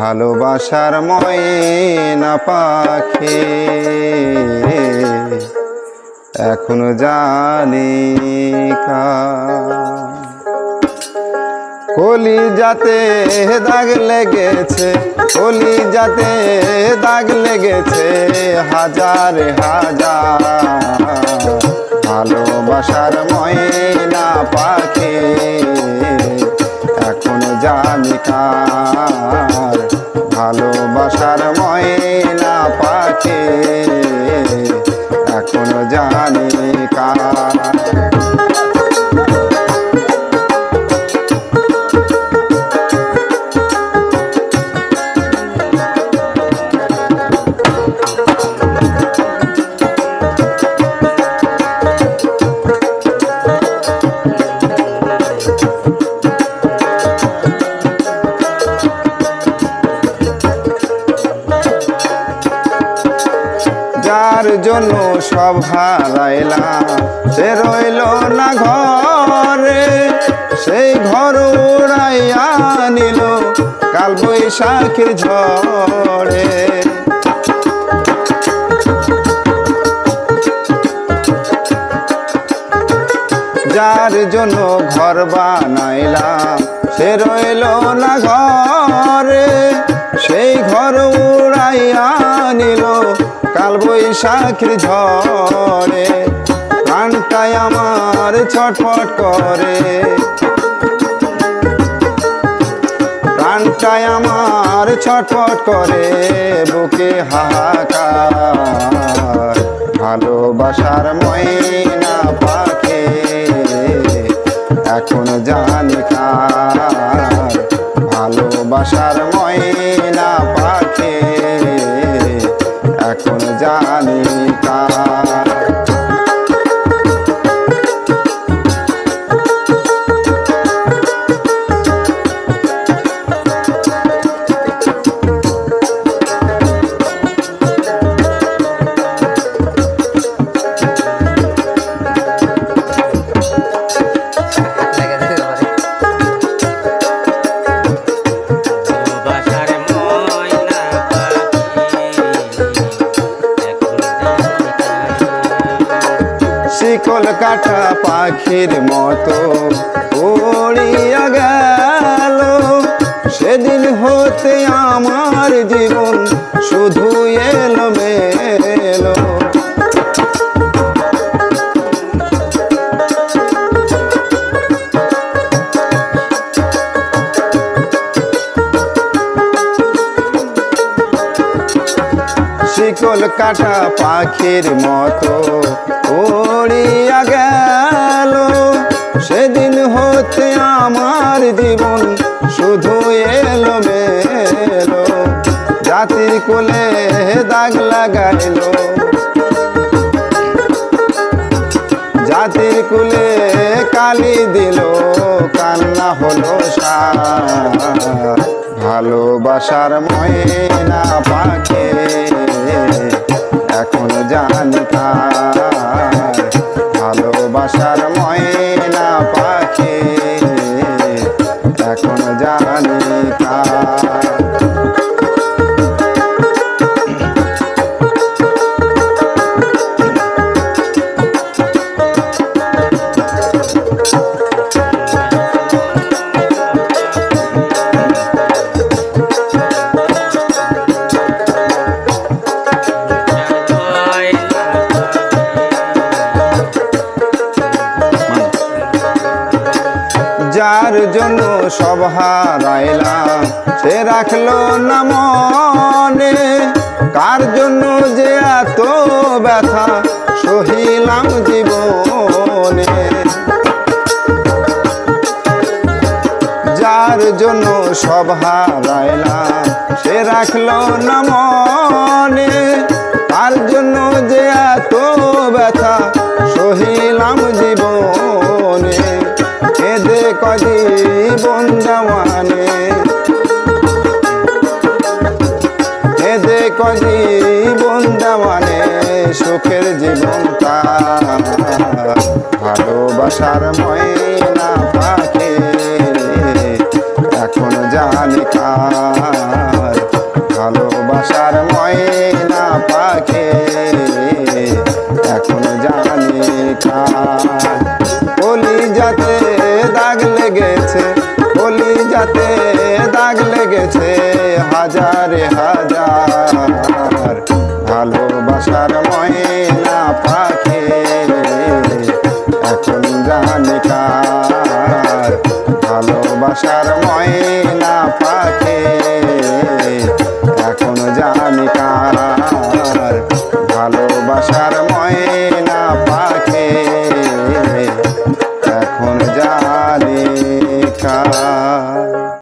ভালোবাসার ময়না পাখি এখনও জানি কলি যাতে দাগ লেগেছে কলি যাতে দাগ লেগেছে, হাজার হাজার। ভালোবাসার ময়না পাখি, এখন জানি কার যার জন্য সব হারাইলাম। সে রইল না ঘরে, সেই ঘর উড়াইয়া নিল কাল বৈশাখীর ঝড়ে। যার জন্য ঘর বানাইলাম, সে রইল না ঘরে বৈশাখীর ঝড়ে প্রাণটাই আমার ছটফট করে। প্রাণটাই আমার ছটফট করে বুকে হাহাকার। ভালোবাসার ময়না পাখি এখন জানি কার। ভালোবাসার ময়না শিকল কাটা পাখির মতো উড়িয়া গেল। সেদিন হতে আমার জীবন শুধু এলো মেলো শিকল কাটা পাখির মতো উড়িয়া গেল। সেদিন হতে আমার জীবন, শুধু এলো মেলো জাতির কোলে দাগ লাগাইলো। জাতির কুলে কালি দিল, কান্না হলো সার। ভালোবাসার ময়না পাখি, এখন জানি যার জন্য সব হারাইলাম। সে রাখল না মনে, কার জন্য যে এত ব্যথা, সহিলাম জীবনে। যার জন্য সব হারাইলাম, সে রাখল না মনে এদে কজীবন জামানে সুখের জীবনটা ভালোবাসার ময়না निका